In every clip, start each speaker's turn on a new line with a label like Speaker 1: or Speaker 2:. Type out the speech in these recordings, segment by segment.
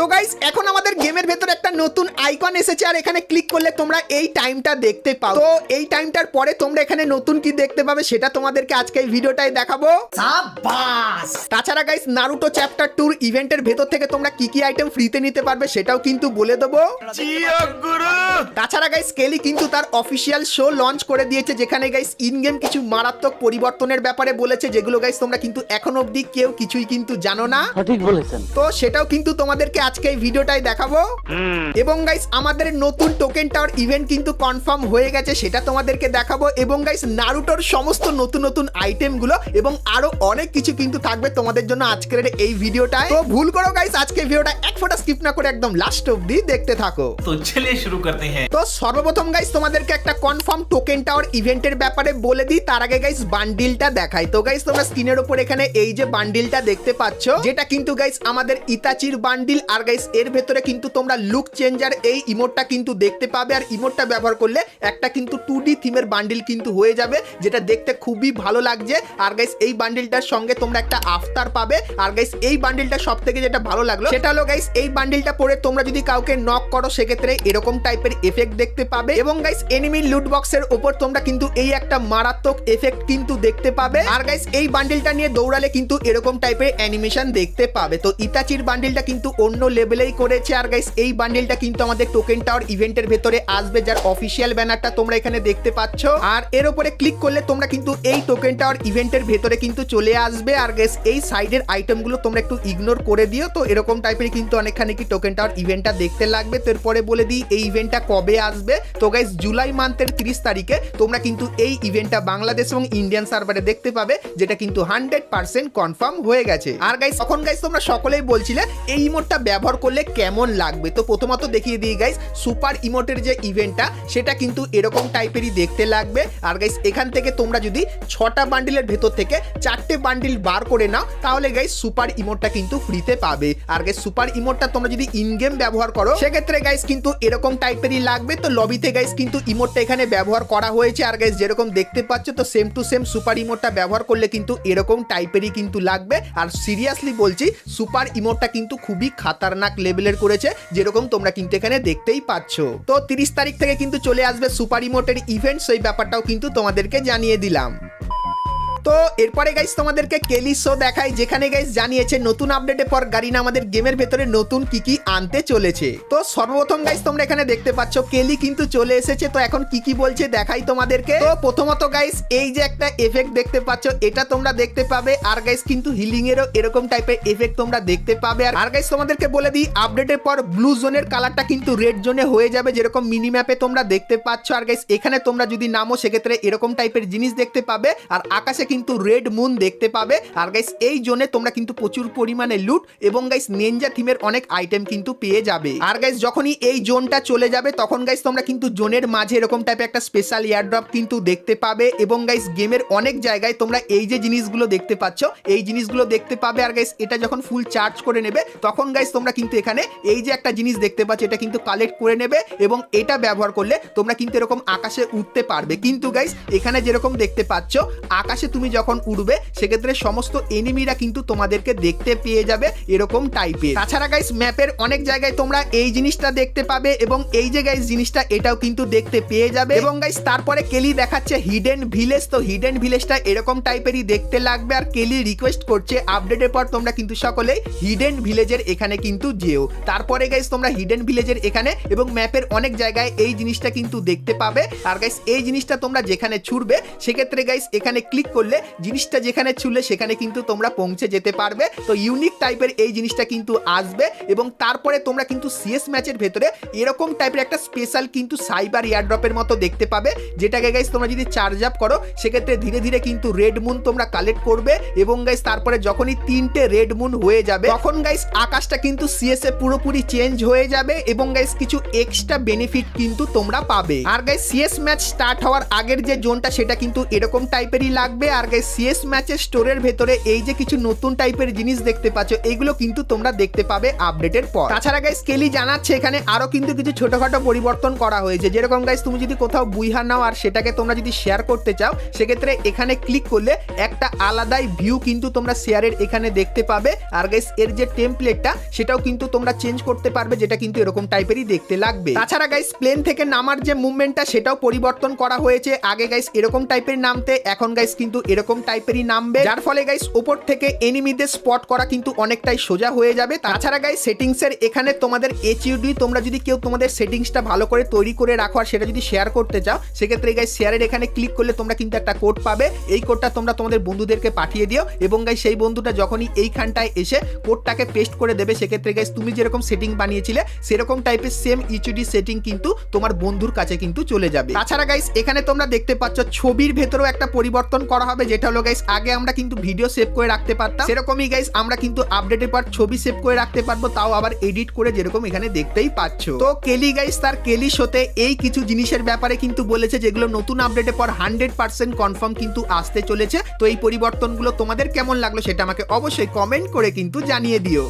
Speaker 1: তো গাইস এখন আমাদের গেমের ভেতরে একটা নতুন আইকন এসেছে আর এখানে ক্লিক করলে তোমরা এই টাইমটা দেখতে পাও। তো এই টাইমটার পরে তোমরা এখানে নতুন কি দেখতে পাবে সেটা তোমাদেরকে আজকে এই ভিডিওটাই দেখাবো। তাছাড়া গাইস নারুটো চ্যাপ্টার টুর ইভেন্টের ভেতর থেকে তোমরা কি কি আইটেম ফ্রিতে নিতে পারবে সেটাও কিন্তু বলে দেবো। তাছাড়া গাইস কেলি কিন্তু তার অফিসিয়াল শো লঞ্চ করে দিয়েছে যেখানে গাইস ইন গেম কিছু মারাত্মক পরিবর্তনের ব্যাপারে বলেছে যেগুলো গাইস তোমরা কিন্তু এখন অবধি কেউ কিছুই কিন্তু জানো না।
Speaker 2: বলেছেন।
Speaker 1: তো সেটাও কিন্তু তোমাদেরকে আজকে এই ভিডিওটাই দেখাবো। এবং গাইস আমাদের নতুন টোকেন টাওয়ার ইভেন্ট কিন্তু কনফার্ম হয়ে গেছে সেটা তোমাদেরকে দেখাবো। এবং গাইস নারুটোর সমস্ত নতুন নতুন আইটেমগুলো এবং আরও অনেক কিছু কিন্তু থাকবে তোমাদের জন্য আজকের এই ভিডিওটায়। তো ভুল করো গাইস আজকে ভিডিওটা এক ফোটা স্কিপ না করে একদম লাস্ট অবধি দেখতে থাকো।
Speaker 3: তো চলে শুরু করতে হ্যাঁ।
Speaker 1: তো সর্বপ্রথম গাইস তোমাদেরকে একটা কনফার্ম টোকেন টাওয়ার ইভেন্টের ব্যাপারে বলে দিই তার আগে গাইস বান্ডিলটা দেখাই। তো গাইস তোমরা স্ক্রিনের উপর এখানে এই যে বান্ডিলটা দেখতে পাচ্ছ যেটা কিন্তু গাইস আমাদের ইতাচির বান্ডিল আর গাইস এর ভেতরে কিন্তু তোমরা লুক চেঞ্জার এই ইমোটটা কিন্তু দেখতে পাবে। আর ইমোটটা ব্যবহার করলে একটা কিন্তু টু ডি থিমের বান্ডিল কিন্তু হয়ে যাবে, যেটা দেখতে খুবই ভালো লাগছে। আর গাইস এই বান্ডিলটার সঙ্গে তোমরা একটা আফতার পাবে। আর গাইস এই বান্ডিলটা সব থেকে যেটা ভালো লাগল, সেটা হলো গাইস এই বান্ডিলটা পরে তোমরা যদি কাউকে নক করো, সেক্ষেত্রে এরকম টাইপের এফেক্ট দেখতে পাবে। এবং গাইস এনিমি লুট বক্সের উপর তোমরা কিন্তু এই একটা মারাত্মক এফেক্ট কিন্তু দেখতে পাবে। আর গাইস এই বান্ডিলটা নিয়ে দৌড়ালে কিন্তু এরকম টাইপের অ্যানিমেশন দেখতে পাবে। তো ইতাচির বান্ডিলটা কিন্তু অন্য লেভেলেই করেছে। আর গাইস এই বান্ডিলটা কিন্তু আমাদের টোকেন টাওয়ার ইভেন্টের ভেতরে আসবে, যার অফিসিয়াল ব্যানারটা তোমরা এখানে দেখতে পাচ্ছ। আর এর উপরে ক্লিক করলে তোমরা কিন্তু এই টোকেন টাওয়ার ইভেন্টের ভেতরে কিন্তু চলে আসবে। আর গাইস এই সাইডের আইটেমগুলো তোমরা একটু ইগনোর করে দিও। তো এরকম টাইপের কিন্তু অনেকখানি কি টোকেন টাওয়ার ইভেন্টটা দেখতে লাগবে। তো এরপরে বলে দিই, এই ইভেন্টটা কবে আসবে? তো গাইস জুলাই মান্থের তিরিশ তারিখে তোমরা কিন্তু এই ইভেন্টটা বাংলাদেশ এবং ইন্ডিয়ান সার্ভারে দেখতে পাবে, যেটা কিন্তু হান্ড্রেড পার্সেন্ট কনফার্ম হয়ে গেছে। আর গাইস তখন গাইস তোমরা সকলেই বলছিলে, এই ইমোটটা ব্যবহার করলে কেমন লাগবে? তো প্রথমত দেখিয়ে দিই গাইস সুপার ইমোটের যে ইভেন্টটা সেটা কিন্তু এরকম টাইপেরই দেখতে লাগবে। আর গাইস এখান থেকে তোমরা যদি ছটা বান্ডিলের ভেতর থেকে চারটে বান্ডিল বার করে নাও, তাহলে গাইস সুপার ইমোটটা কিন্তু ফ্রিতে পাবে। আর গাইস সুপার ইমোটটা তোমরা যদি ইন গেম ব্যবহার করো, সেক্ষেত্রে গাইস কিন্তু এরকম টাইপেরই লাগবে। তো লবিতে গাইস কিন্তু ইমোটটা এখানে ব্যবহার করা হয়েছে। আর গাইস যেরকম দেখতে পাচ্ছ, তো সেম টু সেম সুপার ইমোটটা ব্যবহার করলে কিন্তু এরকম টাইপেরই কিন্তু লাগবে। আর সিরিয়াসলি বলছি সুপার ইমোটটা কিন্তু খুবই খাতারনাক লেভেলের করেছে, যেরকম তোমরা কিন্তু এখানে দেখতেই পাচ্ছ। তো তিরিশ তারিখ থেকে কিন্তু চলে আসবে সুপার ইমোটের ইভেন্ট সেই ব্যাপারটাও কিন্তু তোমাদেরকে জানিয়ে দিলাম। তো এরপরে গাইস তোমাদেরকে কেলি শো দেখাই, যেখানে গাইস জানিয়েছে নতুন আপডেটের পর গারিনা আমাদের গেমের ভেতরে নতুন কি কি আনতে চলেছে। তো সর্বপ্রথম গাইস তোমরা এখানে দেখতে পাচ্ছ কেলি কিন্তু চলে এসেছে, তো এখন কি কি বলছে দেখাই তোমাদেরকে। তো প্রথমত গাইস এই যে একটা এফেক্ট দেখতে পাচ্ছ, এটা তোমরা দেখতে পাবে, আর গাইস কিন্তু হিলিং এরও এরকম টাইপের এফেক্ট তোমরা দেখতে পাবে। আর গাইস তোমাদেরকে বলে দিই আপডেটের পর ব্লু জোনের কালারটা কিন্তু রেড জোনে হয়ে যাবে, যেরকম মিনি ম্যাপে তোমরা দেখতে পাচ্ছ। আর গাইস এখানে তোমরা যদি নামো, সেক্ষেত্রে এরকম টাইপের জিনিস দেখতে পাবে, আর আকাশে কিন্তু রেড মুন দেখতে পাবে। আর গাইস এই জোনে তোমরা কিন্তু প্রচুর পরিমাণে লুট এবং গাইস নেঞ্জা থিমের অনেক আইটেম কিন্তু পেয়ে যাবে। আর গাইস যখনই এই জোনটা চলে যাবে, তখন গাইস তোমরা কিন্তু জোনের মাঝে এরকম টাইপের একটা স্পেশাল এয়ারড্রপ কিন্তু দেখতে পাবে এবং গাইস গেমের অনেক জায়গায় তোমরা এই যে জিনিসগুলো দেখতে পাচ্ছ, এই জিনিসগুলো দেখতে পাবে। আর গাইস এটা যখন ফুল চার্জ করে নেবে, তখন গাইস তোমরা কিন্তু এখানে এই যে একটা জিনিস দেখতে পাচ্ছ, এটা কিন্তু কালেক্ট করে নেবে এবং এটা ব্যবহার করলে তোমরা কিন্তু এরকম আকাশে উঠতে পারবে। কিন্তু গাইস এখানে যেরকম দেখতে পাচ্ছ, আকাশে তুমি যখন উড়বে, সেক্ষেত্রে সমস্ত এনিমিরা কিন্তু তোমাদেরকে দেখতে পেয়ে যাবে এরকম টাইপের তাছাড়া গাইস ম্যাপের অনেক জায়গায় তোমরা এই জিনিসটা দেখতে পাবে এবং এই যে গাইস জিনিসটা এটাও কিন্তু দেখতে পেয়ে যাবে। এবং গাইস তারপরে কেলি দেখাচ্ছে হিডেন ভিলেজ তো হিডেন ভিলেজটা এরকম টাইপেরই দেখতে লাগবে আর কেলি রিকোয়েস্ট করছে আপডেটের পর তোমরা কিন্তু সকলে হিডেন ভিলেজের এখানে কিন্তু যেও। তারপরে গাইস তোমরা হিডেন ভিলেজের এখানে এবং ম্যাপের অনেক জায়গায় এই জিনিসটা কিন্তু দেখতে পাবে। আর গাইস এই জিনিসটা তোমরা যেখানে ছুড়বে, সেক্ষেত্রে গাইস এখানে ক্লিক করলে জিনিসটা যেখানে ছুড়লে সেখানে কিন্তু তোমরা পৌঁছে যেতে পারবে। তো ইউনিক টাইপের এই জিনিসটা কিন্তু আসবে এবং তারপরে তোমরা কিন্তু সিএস ম্যাচের ভেতরে এরকম টাইপের একটা স্পেশাল কিন্তু সাইবার এয়ারড্রপের মতো দেখতে পাবে। যেটাকে গাইস তোমরা যদি চার্জ আপ করো, সেক্ষেত্রে ধীরে ধীরে কিন্তু রেড মুন তোমরা কালেক্ট করবে এবং গাইস তারপরে যখনই তিনটে রেড মুন হয়ে যাবে, তখন গাইস আকাশটা কিন্তু সিএস এ পুরোপুরি চেঞ্জ হয়ে যাবে এবং গাইস কিছু এক্সট্রা বেনিফিট কিন্তু তোমরা পাবে। আর গাইস সিএস ম্যাচ স্টার্ট হওয়ার আগের যে জোনটা সেটা কিন্তু এরকম টাইপেরই লাগবে। আর গাইস সিএস ম্যাচের স্টোরের ভেতরে এই যে কিছু নতুন টাইপের জিনিস দেখতে পাচ্ছ এইগুলো কিন্তু তোমরা দেখতে পাবে আপডেটের পর। তাছাড়া গাইস কেলি জানাচ্ছে এখানে আরও কিন্তু কিছু ছোটখাটো পরিবর্তন করা হয়েছে। যেরকম গাইস তুমি যদি কোথাও বুইহার নাও আর সেটাকে তোমরা যদি শেয়ার করতে চাও, সেক্ষেত্রে এখানে ক্লিক করলে একটা আলাদাই ভিউ কিন্তু তোমরা শেয়ারের এখানে দেখতে পাবে। আর গাইস এর যে টেমপ্লেটটা সেটাও কিন্তু তোমরা চেঞ্জ করতে পারবে, যেটা কিন্তু এরকম টাইপেরই দেখতে লাগবে। তাছাড়া গাইস প্লেন থেকে নামার যে মুভমেন্টটা সেটাও পরিবর্তন করা হয়েছে। আগে গাইস এরকম টাইপের নামতে, এখন গাইস কিন্তু এরকম টাইপেরই নামবে। যার ফলে গাইস উপর থেকে এনিমিদের স্পট করা কিন্তু অনেকটাই সোজা হয়ে যাবে। তাছাড়া গাইস সেটিংস এর এখানে তোমাদের এইচইউডি তোমরা যদি কেউ তোমাদের সেটিংসটা ভালো করে তৈরি করে রাখো আর সেটা যদি শেয়ার করতে চাও, সেক্ষেত্রে গাইস শেয়ারের এখানে ক্লিক করলে তোমরা কিন্তু একটা কোড পাবে। এই কোডটা তোমরা তোমাদের বন্ধুদেরকে পাঠিয়ে দিও এবং গাইস সেই বন্ধুটা যখনই এইখানটায় এসে কোডটাকে পেস্ট করে দেবে, সেক্ষেত্রে গাইস তুমি যেরকম সেটিং বানিয়েছিলে, সেরকম টাইপের সেম ইচুডি সেটিং কিন্তু তোমার বন্ধুর কাছে কিন্তু চলে যাবে। তাছাড়া গাইস এখানে তোমরা দেখতে পাচ্ছ, ছবির ভেতরেও একটা পরিবর্তন করা হবে। যেটা হলো গাইস আগে আমরা কিন্তু ভিডিও সেভ করে রাখতে পারতাম। সেরকমই গাইস আমরা কিন্তু আপডেটের পর ছবি সেভ করে রাখতে পারব, তাও আবার এডিট করে যেরকম এখানে দেখতেই পাচ্ছ। তো কেলি গাইস তার কেলি শোতে এই কিছু জিনিসের ব্যাপারে কিন্তু বলেছে, যেগুলো নতুন আপডেটের পর হান্ড্রেড পার্সেন্ট কনফার্ম কিন্তু আসতে চলেছে। তো এই পরিবর্তনগুলো তোমাদের কেমন লাগল সেটা আমাকে অবশ্যই কমেন্ট করে কিন্তু জানিয়ে দিও।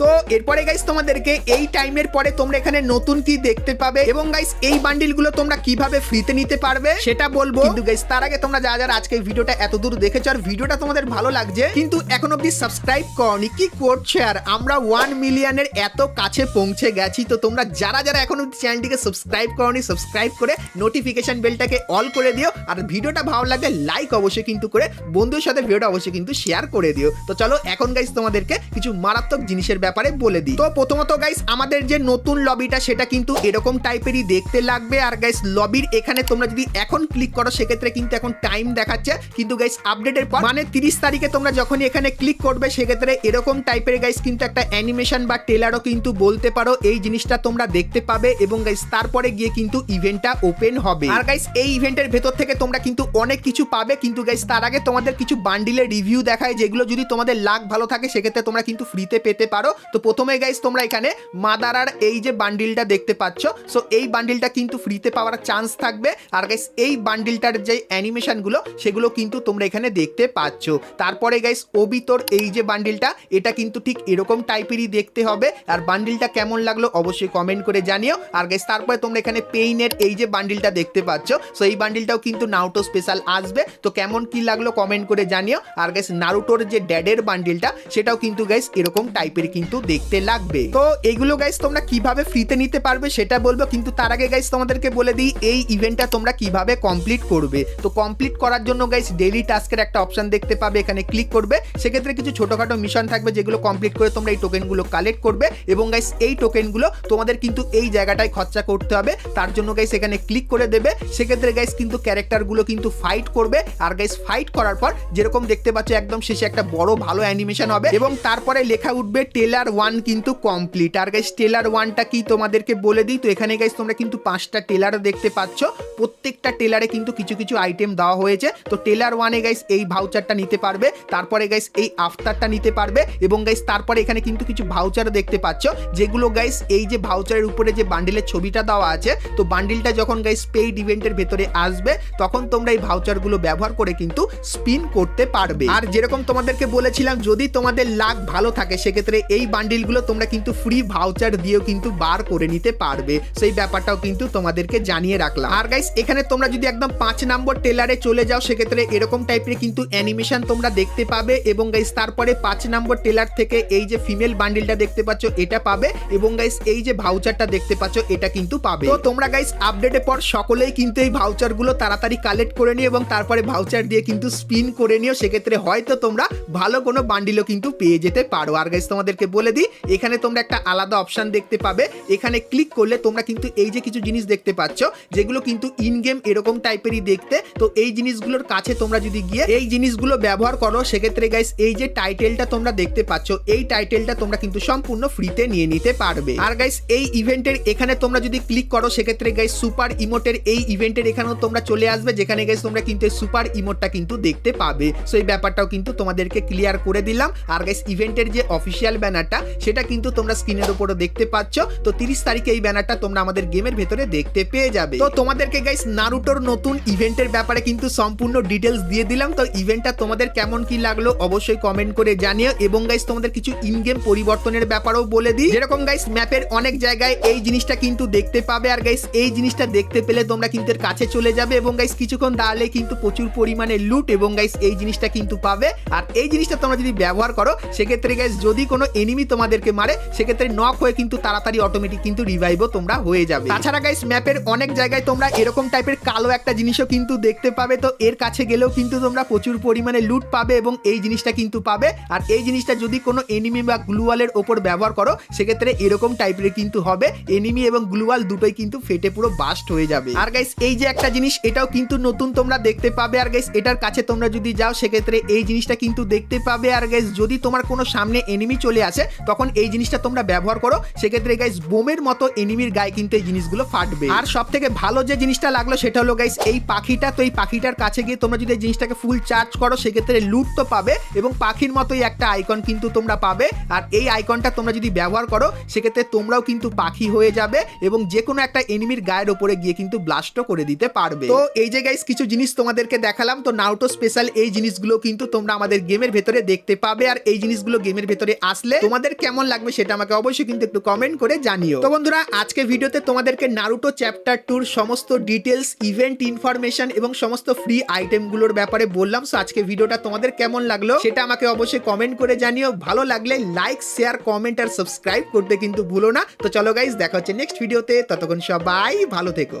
Speaker 1: তো এরপরে গাইস তোমাদেরকে এই টাইমের পরে তোমরা এখানে নতুন কি দেখতে পাবে এবং গাইস এই বান্ডিলগুলো তোমরা কীভাবে ফ্রিতে নিতে পারবে সেটা বলব। কিন্তু গাইস তার আগে তোমরা যা যারা আজকে ভিডিওটা এত দূর দেখেছ আর ভিডিওটা তোমাদের ভালো লাগছে, কিন্তু এখন অব্দি সাবস্ক্রাইব করনি, কি করছে? আর আমরা ওয়ান মিলিয়নের এত কাছে পৌঁছে গেছি, তো তোমরা যারা যারা এখন অব্দি চ্যানেলটিকে সাবস্ক্রাইব করনি সাবস্ক্রাইব করে নোটিফিকেশন বেলটাকে অল করে দিও। আর ভিডিওটা ভালো লাগলে লাইক অবশ্যই কিন্তু করে বন্ধুর সাথে ভিডিওটা অবশ্যই কিন্তু শেয়ার করে দিও। তো চলো, এখন গাইস তোমাদেরকে কিছু মারাত্মক জিনিসের ব্যাপারে বলে দিই। তো প্রথমত গাইস আমাদের যে নতুন লবিটা সেটা কিন্তু এরকম টাইপেরই দেখতে লাগবে। আর গাইস লবির এখানে তোমরা যদি এখন ক্লিক করো, সেক্ষেত্রে কিন্তু এখন টাইম দেখাচ্ছে। কিন্তু গাইস আপডেটের পর মানে তিরিশ তারিখে তোমরা যখনই এখানে ক্লিক করবে, সেক্ষেত্রে এরকম টাইপের গাইস কিন্তু একটা অ্যানিমেশন বা টেলারও কিন্তু বলতে পারো। এই জিনিসটা তোমরা দেখতে পাবে এবং গাইস তারপরে গিয়ে কিন্তু ইভেন্টটা ওপেন হবে। আর গাইস এই ইভেন্টের ভেতর থেকে তোমরা কিন্তু অনেক কিছু পাবে। কিন্তু গাইস তার আগে তোমাদের কিছু বান্ডিলের রিভিউ দেখায়, যেগুলো যদি তোমাদের লাক ভালো থাকে, সেক্ষেত্রে তোমরা কিন্তু ফ্রিতে পেতে পারো। তো প্রথমে গাইস তোমরা এখানে মাদারার এই যে বান্ডিলটা দেখতে পাচ্ছ। সো এই বান্ডিলটা কিন্তু ফ্রিতে পাওয়ার চান্স থাকবে। আর গাইস এই বান্ডিলটার যে অ্যানিমেশনগুলো সেগুলো কিন্তু তোমরা এখানে দেখতে পাচ্ছ। তারপরে গাইস ওবিতর এই যে বান্ডিলটা এটা কিন্তু ঠিক এরকম টাইপেরই দেখতে হবে। আর বান্ডিলটা কেমন লাগল অবশ্যই কমেন্ট করে জানিও। আর গাইস তারপরে তোমরা এখানে পেইনের এই যে বান্ডিলটা দেখতে পাচ্ছ। সো এই বান্ডিলটাও কিন্তু নাউটো স্পেশাল আসবে। তো কেমন কি লাগল কমেন্ট করে জানিও। আর গাইস নারুটোর যে ড্যাডের বান্ডিলটা সেটাও কিন্তু গাইস এরকম টাইপের কিন্তু দেখতে লাগবে। তো এগুলো গাইস তোমরা কীভাবে ফ্রিতে নিতে পারবে সেটা বলব, কিন্তু তার আগে গাইস তোমাদেরকে বলে দিই, এই ইভেন্টটা তোমরা কীভাবে কমপ্লিট করবে। তো কমপ্লিট করার জন্য গাইস ডেইলি টাস্কের একটা অপশন দেখতে পাবে, এখানে ক্লিক করবে। সেক্ষেত্রে কিছু ছোটখাটো মিশন থাকবে যেগুলো কমপ্লিট করে তোমরা এই টোকেনগুলো কালেক্ট করবে এবং গাইস এই টোকেনগুলো তোমাদের কিন্তু এই জায়গাটায় খরচা করতে হবে। তার জন্য গাইস এখানে ক্লিক করে দেবে। সেক্ষেত্রে গাইস কিন্তু ক্যারেক্টারগুলো কিন্তু ফাইট করবে। আর গাইস ফাইট করার পর যেরকম দেখতে পাচ্ছ একদম শেষে একটা বড় ভালো অ্যানিমেশন হবে এবং তারপরে লেখা উঠবে টেলার ওয়ান কিন্তু কমপ্লিট আর গাইস টেলার ওয়ানটা কি তোমাদেরকে বলে দিই? তো এখানে গাইস তোমরা কিন্তু পাঁচটা টেলারও দেখতে পাচ্ছ। প্রত্যেকটা টেলারে কিন্তু কিছু কিছু আইটেম দেওয়া হয়েছে। তো টেলার ওয়ানে গাইস এই ভাউচারটা নিতে পারবে। তারপরে গাইস এই আফতারটা নিতে পারবে। এবং গাইস তারপরে এখানে কিন্তু কিছু ভাউচারও দেখতে পাচ্ছ। যেগুলো গাইস এই যে ভাউচারের উপরে যে বান্ডিলের ছবিটা দেওয়া আছে, তো বান্ডিলটা যখন গাইস পেইড ইভেন্টের ভেতরে আসবে, তখন তোমরা এই ভাউচারগুলো ব্যবহার করে কিন্তু স্পিন করতে পারবে। আর যেরকম তোমাদেরকে বলেছিলাম, যদি তোমাদের লাক ভালো থাকে, সেক্ষেত্রে এই বান্ডিলগুলো তোমরা কিন্তু ফ্রি ভাউচার দিয়েও কিন্তু বার করে নিতে পারবে। সেই ব্যাপারটাও কিন্তু তোমাদেরকে জানিয়ে রাখলাম। আর গাইস এখানে তোমরা যদি একদম পাঁচ নম্বর টেলারে চলে যাও, সেক্ষেত্রে এরকম টাইপের কিন্তু অ্যানিমেশন তোমরা দেখতে পাবে এবং গাইস তারপরে পাঁচ নম্বর টেলার থেকে এই যে ফিমেল বান্ডিলটা দেখতে পাচ্ছ, এটা পাবে এবং গাইস এই যে ভাউচারটা দেখতে পাচ্ছ, এটা কিন্তু পাবে। তো তোমরা গাইস আপডেটের পর সকলেই কিন্তু এই ভাউচারগুলো তাড়াতাড়ি কালেক্ট করে নিও এবং তারপরে ভাউচার দিয়ে কিন্তু স্পিন করে নিও। সেক্ষেত্রে হয়তো তোমরা ভালো কোনো বান্ডিলও কিন্তু পেয়ে যেতে পারো। আর গাইস তোমাদেরকে বলে দিই, এখানে তোমরা একটা আলাদা অপশন দেখতে পাবে। এখানে ক্লিক করলে তোমরা কিন্তু এই যে কিছু জিনিস দেখতে পাচ্ছ, যেগুলো কিন্তু ইন গেম এরকম টাইপেরই দেখতে। তো এই জিনিসগুলোর কাছে তোমরা যদি গিয়ে এই জিনিসগুলো ব্যবহার করো, সেক্ষেত্রে গাইস এই যে টাইটেলটা তোমরা দেখতে পাচ্ছ, এই টাইটেলটা তোমরা কিন্তু সম্পূর্ণ ফ্রিতে নিয়ে নিতে পারবে। আর গাইস এই ইভেন্টের এখানে তোমরা যদি ক্লিক করো, সেক্ষেত্রে গাইস সুপার ইমোটের এই ইভেন্টের এখানেও তোমরা চলে আসবে, যেখানে গাইস তোমরা কিন্তু সুপার ইমোটটা কিন্তু দেখতে পাবে। সো এই ব্যাপারটাও কিন্তু তোমাদেরকে ক্লিয়ার করে দিলাম। আর গাইস ইভেন্টের যে অফিসিয়াল ব্যানার ব্যানারটা, সেটা কিন্তু তোমরা স্ক্রিনের উপরে দেখতে পাচ্ছ। তো তিরিশ তারিখে এই ব্যানারটা তোমরা আমাদের গেমের ভেতরে দেখতে পেয়ে যাবে। তো তোমাদেরকে গাইস নারুটোর নতুন ইভেন্টের ব্যাপারে কিন্তু সম্পূর্ণ ডিটেলস দিয়ে দিলাম। তো ইভেন্টটা তোমাদের কেমন কি লাগল অবশ্যই কমেন্ট করে জানিও। এবং গাইস তোমাদের কিছু ইন গেম পরিবর্তনের ব্যাপারেও বলে দিই। যেরকম গাইস ম্যাপের অনেক জায়গায় এই জিনিসটা কিন্তু দেখতে পাবে। আর গাইস এই জিনিসটা দেখতে পেলে তোমরা কিন্তু এর কাছে চলে যাবে। এবং গাইস কিছুক্ষণ দাঁড়ালে কিন্তু প্রচুর পরিমাণে লুট এবং গাইস এই জিনিসটা কিন্তু পাবে। আর এই জিনিসটা তোমরা যদি ব্যবহার করো, সেক্ষেত্রে গাইস যদি কোনো এনিমি তোমাদেরকে মারে, সেক্ষেত্রে নক হয়ে কিন্তু তাড়াতাড়ি অটোমেটিক কিন্তু রিভাইভও তোমরা হয়ে যাবে। তাছাড়া গাইস ম্যাপের অনেক জায়গায় তোমরা এরকম টাইপের কালো একটা জিনিসও কিন্তু দেখতে পাবে, তো এর কাছে গেলেও কিন্তু তোমরা প্রচুর পরিমাণে লুট পাবে এবং এই জিনিসটা কিন্তু পাবে। আর এই জিনিসটা যদি কোনো এনিমি বা গ্লুয়ালের ওপর ব্যবহার করো, সেক্ষেত্রে এরকম টাইপের কিন্তু হবে। এনিমি এবং গ্লুয়াল দুটোই কিন্তু ফেটে পুরো বাস্ট হয়ে যাবে। আর গাইস এই যে একটা জিনিস, এটাও কিন্তু নতুন তোমরা দেখতে পাবে। আর গাইস এটার কাছে তোমরা যদি যাও, সেক্ষেত্রে এই জিনিসটা কিন্তু দেখতে পাবে। আর গাইস যদি তোমার কোনো সামনে এনিমি চলে আসে তখন এই জিনিসটা তোমরা ব্যবহার করো। সেক্ষেত্রে গাইস বোমের মতো এনিমির গায়ে কিন্তু এই জিনিসগুলো ফাটবে। আর সব থেকে ভালো যে জিনিসটা লাগল, সেটা হলো গাইস এই পাখিটা, তো এই পাখিটার কাছে গিয়ে তোমরা যদি এই জিনিসটাকে ফুল চার্জ করো, সেক্ষেত্রে লুট তো পাবে এবং পাখির মতোই একটা আইকন কিন্তু তোমরা পাবে। আর এই আইকনটা তোমরা যদি ব্যবহার করো, সেক্ষেত্রে তোমরাও কিন্তু পাখি হয়ে যাবে এবং যে কোনো একটা এনিমির গায়ের ওপরে গিয়ে কিন্তু ব্লাস্টও করে দিতে পারবে। তো এই যে গাইস কিছু জিনিস তোমাদেরকে দেখালাম। তো নাউটো স্পেশাল এই জিনিসগুলো কিন্তু তোমরা আমাদের গেমের ভেতরে দেখতে পাবে। আর এই জিনিসগুলো গেমের ভেতরে আসলে তোমাদের কেমন লাগবে সেটা আমাকে অবশ্যই কিন্তু একটু কমেন্ট করে জানিও। তো বন্ধুরা, আজকে ভিডিওতে তোমাদেরকে নারুটো চ্যাপ্টার টুর সমস্ত ডিটেলস ইভেন্ট ইনফরমেশন এবং সমস্ত ফ্রি আইটেমগুলোর ব্যাপারে বললাম। সো আজকে ভিডিওটা তোমাদের কেমন লাগল সেটা আমাকে অবশ্যই কমেন্ট করে জানিও। ভালো লাগলে লাইক শেয়ার কমেন্ট আর সাবস্ক্রাইব করতে কিন্তু ভুলো না। তো চলো গাইজ দেখা হচ্ছে নেক্সট ভিডিওতে ততক্ষণ সবাই ভালো থেকো।